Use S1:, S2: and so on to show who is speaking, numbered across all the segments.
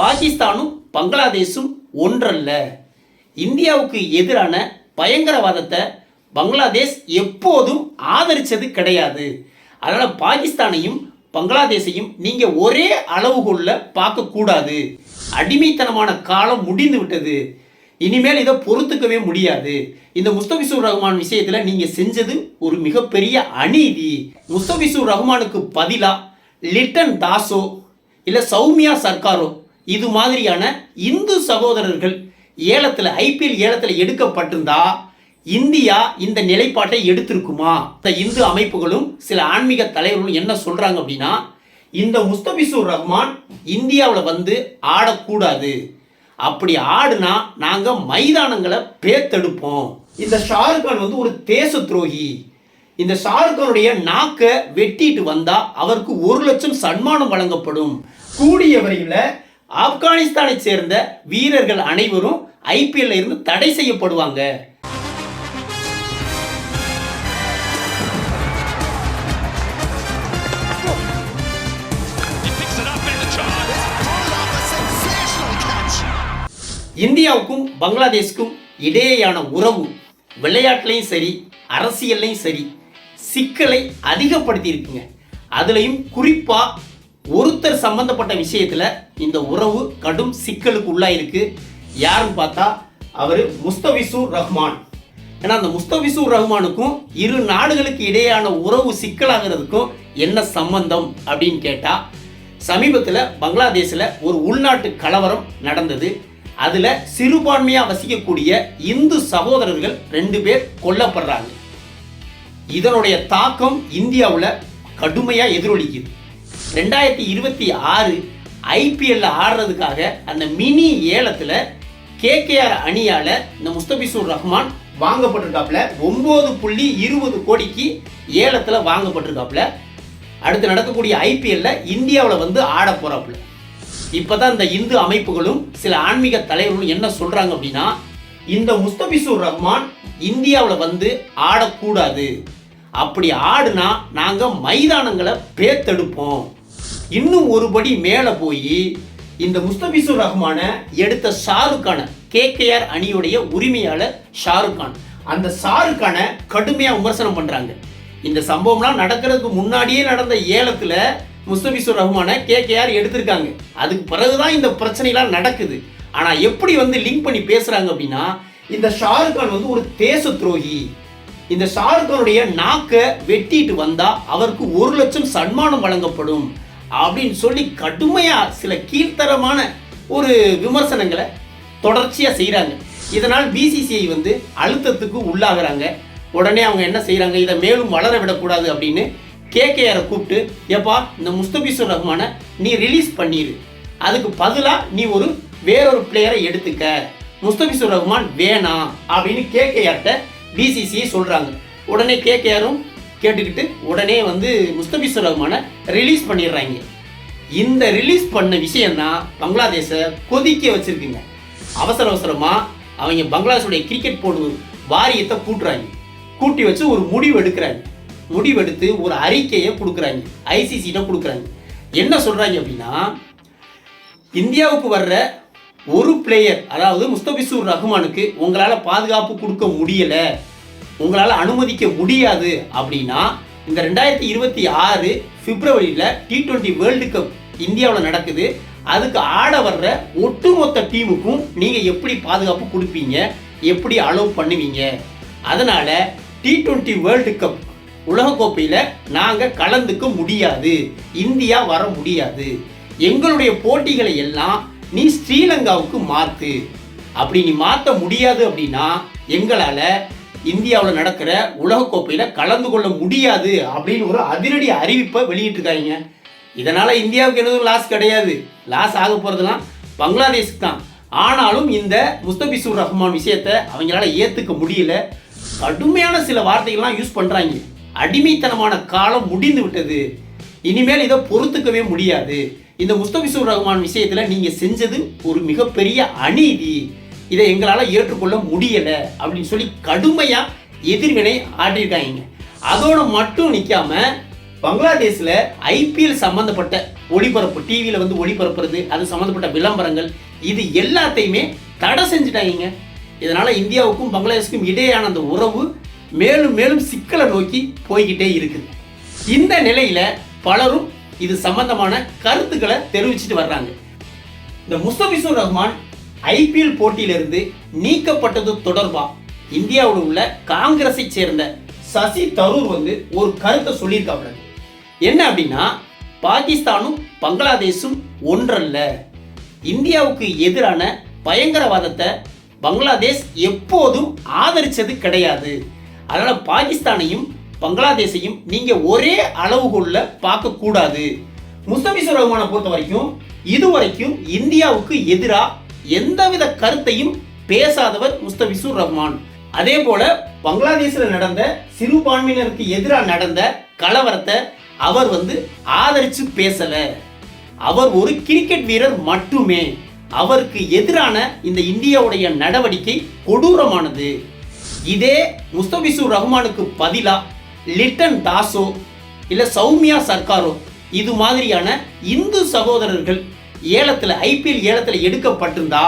S1: பாகிஸ்தானும் பங்களாதேஷும் ஒன்றல்ல. இந்தியாவுக்கு எதிரான பயங்கரவாதத்தை பங்களாதேஷ் எப்போதும் ஆதரிச்சது கிடையாது. அதனால் பாகிஸ்தானையும் பங்களாதேஷையும் நீங்கள் ஒரே அளவுகோலில் பார்க்கக்கூடாது. அடிமைத்தனமான காலம் முடிந்து விட்டது. இனிமேல் இதை பொறுத்துக்கவே முடியாது. இந்த முஸ்தபிசூர் ரஹ்மான் விஷயத்தில் நீங்கள் செஞ்சது ஒரு மிகப்பெரிய அநீதி. முஸ்தபிசூர் ரஹ்மானுக்கு பதிலாக லிட்டன் தாஸோ இல்லை சௌமியா சர்க்காரோ இது மாதிரியான இந்து சகோதரர்கள் ஏலத்தில் ஐபிஎல் ஏலத்தில் எடுக்கப்பட்டிருந்தா இந்தியா இந்த நிலைப்பாட்டை எடுத்திருக்குமா? இந்த இந்து அமைப்புகளும் சில ஆன்மீக தலைவர்களும் என்ன சொல்றாங்க அப்படின்னா இந்த முஸ்தபிசூர் ரஹ்மான் இந்தியாவில் வந்து ஆடக்கூடாது. அப்படி ஆடுனா நாங்கள் மைதானங்களை பேத்தெடுப்போம். இந்த ஷாருக்கான் வந்து ஒரு தேச துரோகி. இந்த ஷாருக்கானுடைய நாக்கை வெட்டிட்டு வந்தா அவருக்கு ஒரு லட்சம் சன்மானம் வழங்கப்படும். கூடிய வரையில் ஆப்கானிஸ்தானை சேர்ந்த வீரர்கள் அனைவரும் ஐபிஎல்ல இருந்து தடை செய்யப்படுவாங்க. இந்தியாவுக்கும் பங்களாதேஷ்க்கும் இடையேயான உறவு விளையாட்டுலையும் சரி அரசியல்லையும் சரி சிக்கலை அதிகப்படுத்தி இருக்குங்க அதுலேயும் குறிப்பாக ஒருத்தர் சம்பந்தப்பட்ட விஷயத்தில் இந்த உறவு கடும் சிக்கலுக்கு உள்ளாயிருக்கு யாருன்னு பார்த்தா அவர் முஸ்தபிசூர் ரஹ்மான். ஏன்னா அந்த முஸ்தபிசூர் ரஹ்மானுக்கும் இரு நாடுகளுக்கு இடையேயான உறவு சிக்கலாகிறதுக்கும் என்ன சம்பந்தம் அப்படின்னு கேட்டால் சமீபத்தில் பங்களாதேஷில் ஒரு உள்நாட்டு கலவரம் நடந்தது. அதில் சிறுபான்மையாக வசிக்கக்கூடிய இந்து சகோதரர்கள் ரெண்டு பேர் கொல்லப்படுறாங்க. இதனுடைய தாக்கம் இந்தியாவில் கடுமையாக எதிரொலிக்குது. ரெண்டாயிரத்தி இருபத்தி ஆறு ஐபிஎல்ல ஆடுறதுக்காக அந்த மினி ஏலத்தில் கேகேஆர் அணியால் இந்த முஸ்தபிசூர் ரஹ்மான் வாங்கப்பட்டிருக்காப்புல ஒம்பது புள்ளி இருபது கோடிக்கு ஏலத்தில் வாங்கப்பட்டிருக்காப்புல. அடுத்து நடக்கக்கூடிய ஐபிஎல்ல இந்தியாவில் வந்து ஆட போகிறாப்புல இப்போ தான் இந்த இந்து அமைப்புகளும் சில ஆன்மீக தலைவர்களும் என்ன சொல்கிறாங்க அப்படின்னா இந்த முஸ்தபிசூர் ரஹ்மான் இந்தியாவில் வந்து ஆடக்கூடாது. அப்படி ஆடுனா நாங்கள் மைதானங்களை பேத்தெடுப்போம். இன்னும் ஒரு படி மேலே போய் இந்த முஸ்தபிசூர் ரஹ்மான எடுத்த ஷாருக்கான கேகேஆர் அணியுடைய உரிமையாளர் ஷாருக்கான். அந்த ஷாருக்கான கடுமையாக விமர்சனம் பண்ணுறாங்க இந்த சம்பவம்லாம் நடக்கிறதுக்கு முன்னாடியே நடந்த ஏலத்தில் முஸ்தபிசூர் ரஹ்மான கேகேஆர் எடுத்திருக்காங்க. அதுக்கு பிறகுதான் இந்த பிரச்சனைலாம் நடக்குது. ஆனால் எப்படி வந்து லிங்க் பண்ணி பேசுகிறாங்க அப்படின்னா இந்த ஷாருக்கான் வந்து ஒரு தேச துரோகி இந்த ஷாருக்கானுடைய நாக்கை வெட்டிட்டு வந்தால் அவருக்கு ஒரு லட்சம் சன்மானம் வழங்கப்படும். அப்படின்னு சொல்லி கடுமையாக சில கீழ்த்தரமான ஒரு விமர்சனங்களை தொடர்ச்சியாக செய்கிறாங்க இதனால் பிசிசிஐ வந்து அழுத்தத்துக்கு உள்ளாகிறாங்க. உடனே அவங்க என்ன செய்கிறாங்க இதை மேலும் வளர விடக்கூடாது அப்படின்னு கேகேஆரை கூப்பிட்டு ஏப்பா இந்த முஸ்தபிசுர் ரஹ்மானை நீ ரிலீஸ் பண்ணிடு அதுக்கு பதிலாக நீ ஒரு வேறொரு பிளேயரை எடுத்துக்க. முஸ்தபிசுர் ரஹ்மான் வேணாம். அப்படின்னு கேகேஆர்கிட்ட பிசிசிஐ சொல்கிறாங்க உடனே கேகேஆரும் கேட்டுக்கிட்டு உடனே வந்து முஸ்தபிசுர் ரஹ்மானை ரிலீஸ் பண்ணிடுறாங்க. இந்த ரிலீஸ் பண்ண விஷயம்தான் பங்களாதேஷை கொதிக்க வச்சுருக்குங்க. அவசர அவசரமாக அவங்க பங்களாதேஷுடைய கிரிக்கெட் போர்டு வாரியத்தை கூட்டுறாங்க. கூட்டி வச்சு ஒரு முடிவு எடுக்கிறாங்க. முடிவெடுத்து ஒரு அறிக்கையை கொடுக்குறாங்க. ஐசிசிட்ட கொடுக்குறாங்க. என்ன சொல்கிறாங்க அப்படின்னா இந்தியாவுக்கு வர்ற ஒரு பிளேயர் அதாவது முஸ்தபிசூர் ரஹ்மானுக்கு உங்களால் பாதுகாப்பு கொடுக்க முடியலை. உங்களால் அனுமதிக்க முடியாது அப்படின்னா இந்த ரெண்டாயிரத்தி இருபத்தி ஆறு பிப்ரவரியில் டி டுவெண்ட்டி வேர்ல்டு கப் இந்தியாவில் நடக்குது. அதுக்கு ஆட வர்ற ஒட்டுமொத்த டீமுக்கும் நீங்கள் எப்படி பாதுகாப்பு கொடுப்பீங்க? எப்படி அலோவ் பண்ணுவீங்க? அதனால் டி டுவெண்ட்டி வேர்ல்டு கப் உலகக்கோப்பையில் நாங்கள் கலந்துக்க முடியாது. இந்தியா வர முடியாது. எங்களுடைய போட்டிகளை எல்லாம் நீ ஸ்ரீலங்காவுக்கு மாற்று அப்படி நீ மாற்ற முடியாது அப்படின்னா எங்களால் இந்தியாவில் நடக்கிற உலகக்கோப்பையில் கலந்து கொள்ள முடியாது அப்படின்னு ஒரு அதிரடி அறிவிப்பை வெளியிட்டிருக்காங்க. இதனால் இந்தியாவுக்கு எதுவும் லாஸ் கிடையாது. லாஸ் ஆக போகிறதுலாம் பங்களாதேஷுக்கு தான் ஆனாலும் இந்த முஸ்தபிசூர் ரஹ்மான் விஷயத்தை அவங்களால ஏற்றுக்க முடியல. கடுமையான சில வார்த்தைகள்லாம் யூஸ் பண்ணுறாங்க அடிமைத்தனமான காலம் முடிந்து விட்டது. இனிமேல் இதை பொறுத்துக்கவே முடியாது. இந்த முஸ்தபிசூர் ரஹ்மான் விஷயத்தில் நீங்கள் செஞ்சது ஒரு மிகப்பெரிய அநீதி. இதை எங்களால் ஏற்றுக்கொள்ள முடியலை அப்படின்னு சொல்லி கடுமையாக எதிர்வினை ஆட்டியிருக்காங்க. அதோட மட்டும் நிற்காம பங்களாதேஷில் ஐபிஎல் சம்மந்தப்பட்ட ஒளிபரப்பு டிவியில் வந்து ஒளிபரப்புறது அது சம்மந்தப்பட்ட விளம்பரங்கள் இது எல்லாத்தையுமே தடை செஞ்சுட்டாங்க. இதனால் இந்தியாவுக்கும் பங்களாதேஷுக்கும் இடையேயான அந்த உறவு மேலும் மேலும் சிக்கலை நோக்கி போய்கிட்டே இருக்குது. இந்த நிலையில் பலரும் இது சம்பந்தமான கருத்துக்களை தெரிவிச்சிட்டு வர்றாங்க. இந்த முஸ்தபிசூர் ரஹ்மான் ஐபிஎல் போட்டியிலிருந்து நீக்கப்பட்டது தொடர்பா? இந்தியாவில் உள்ள காங்கிரஸை சேர்ந்த சசி தரூர் வந்து ஒரு கருத்தை சொல்லியிருக்காங்க என்ன அப்படின்னா பாகிஸ்தானும் பங்களாதேஷும் ஒன்றல்ல. இந்தியாவுக்கு எதிரான பயங்கரவாதத்தை பங்களாதேஷ் எப்போதும் ஆதரிச்சது கிடையாது. அதனால பாகிஸ்தானையும் பங்களாதேஷையும் நீங்க ஒரே அளவுகோல்ல பார்க்க கூடாது முஸ்தபிசுர் ரஹ்மானை பொறுத்த வரைக்கும் இதுவரைக்கும் இந்தியாவுக்கு எதிராக எந்தவித கருத்தையும் பேசாதவர் முஸ்தபிசுர் ரஹ்மான். அதே போல பங்களாதேஷில் நடந்த சிறுபான்மையினருக்கு எதிராக நடந்த கலவரத்தை அவர் வந்து ஆதரிச்சு பேசல. அவர் ஒரு கிரிக்கெட் வீரர் மட்டுமே. அவருக்கு எதிரான இந்த இந்தியாவுடைய நடவடிக்கை கொடூரமானது. இதே முஸ்தபிசூர் ரஹ்மானுக்கு பதிலா லிட்டன் தாஸோ இல்ல சௌமியா சர்க்காரோ இது மாதிரியான இந்து சகோதரர்கள் ஏலத்தில் ஐபிஎல் ஏலத்தில் எடுக்கப்பட்டிருந்தா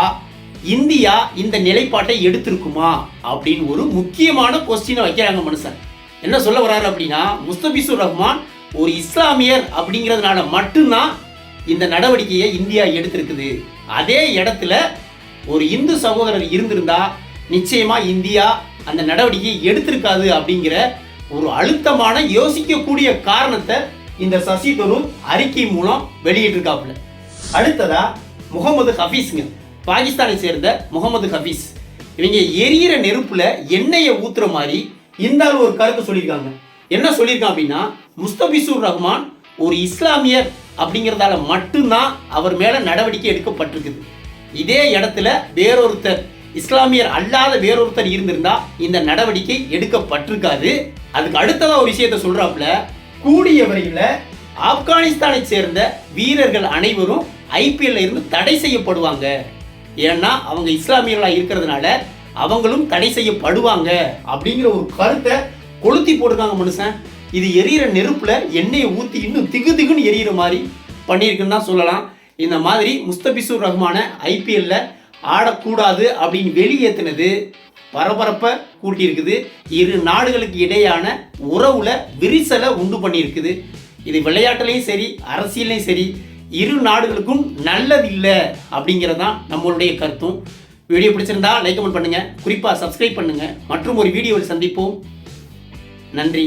S1: இந்தியா இந்த நிலைப்பாட்டை எடுத்திருக்குமா? அப்படின்னு ஒரு முக்கியமான கொஸ்டினை வைக்கிறாங்க மனுஷன். என்ன சொல்ல வர்றாரு அப்படின்னா முஸ்தபிசுர் ரஹ்மான் ஒரு இஸ்லாமியர் அப்படிங்கிறதுனால மட்டும்தான் இந்த நடவடிக்கையை இந்தியா எடுத்திருக்குது. அதே இடத்துல ஒரு இந்து சகோதரர் இருந்திருந்தா நிச்சயமா இந்தியா அந்த நடவடிக்கையை எடுத்திருக்காது அப்படிங்கிற ஒரு அழுத்தமான யோசிக்கக்கூடிய காரணத்தை இந்த சசி தரூர் அறிக்கை மூலம் வெளியிட்டிருக்காப்புல. அடுத்ததா முகமது ஹபீஸ்ங்க. பாகிஸ்தானை சேர்ந்த முகமது ஹபீஸ். இவங்க எரியிற நெருப்புல எண்ணெயை ஊத்துற மாதிரி இந்த ஒரு கருத்து சொல்லியிருக்காங்க. என்ன சொல்லியிருக்கான் அப்படின்னா முஸ்தபிசூர் ரஹ்மான் ஒரு இஸ்லாமியர் அப்படிங்கிறதால மட்டும்தான் அவர் மேல நடவடிக்கை எடுக்கப்பட்டிருக்குது. இதே இடத்துல வேறொருத்தர் இஸ்லாமியர் அல்லாத வேறொருத்தர் இருந்திருந்தா இந்த நடவடிக்கை எடுக்கப்பட்டிருக்காது. அதுக்கு அடுத்ததா ஒரு விஷயத்த சொல்றாப்புல கூடிய வரையில் ஆப்கானிஸ்தானை சேர்ந்த வீரர்கள் அனைவரும் ஐபிஎல்ல இருந்து தடை செய்யப்படுவாங்க. ஏன்னா அவங்க இஸ்லாமியர்களாக இருக்கிறதுனால அவங்களும் தடை செய்யப்படுவாங்க அப்படிங்கிற ஒரு கருத்தை கொளுத்தி போட்டிருக்காங்க மனுஷன். இது எரியிற நெருப்பில் எண்ணெயை ஊற்றி இன்னும் திகு திகுன்னு எரியிற மாதிரி பண்ணியிருக்குன்னு தான் சொல்லலாம். இந்த மாதிரி முஸ்தபிசூர் ரஹ்மான ஐபிஎல்ல ஆடக்கூடாது அப்படின்னு வெளியேற்றினது பரபரப்பை கூட்டியிருக்குது. இரு நாடுகளுக்கு இடையான உறவுல விரிசலை உண்டு பண்ணியிருக்குது. இது விளையாட்டுலேயும் சரி அரசியலையும் சரி இரு நாடுகளுக்கும் நல்லது இல்லை அப்படிங்கிறதான் நம்மளுடைய கருத்தும். வீடியோ பிடிச்சிருந்தா லைக் கமெண்ட் பண்ணுங்கள் குறிப்பாக சப்ஸ்கிரைப் பண்ணுங்கள் மற்றும் ஒரு வீடியோவில் சந்திப்போம். நன்றி.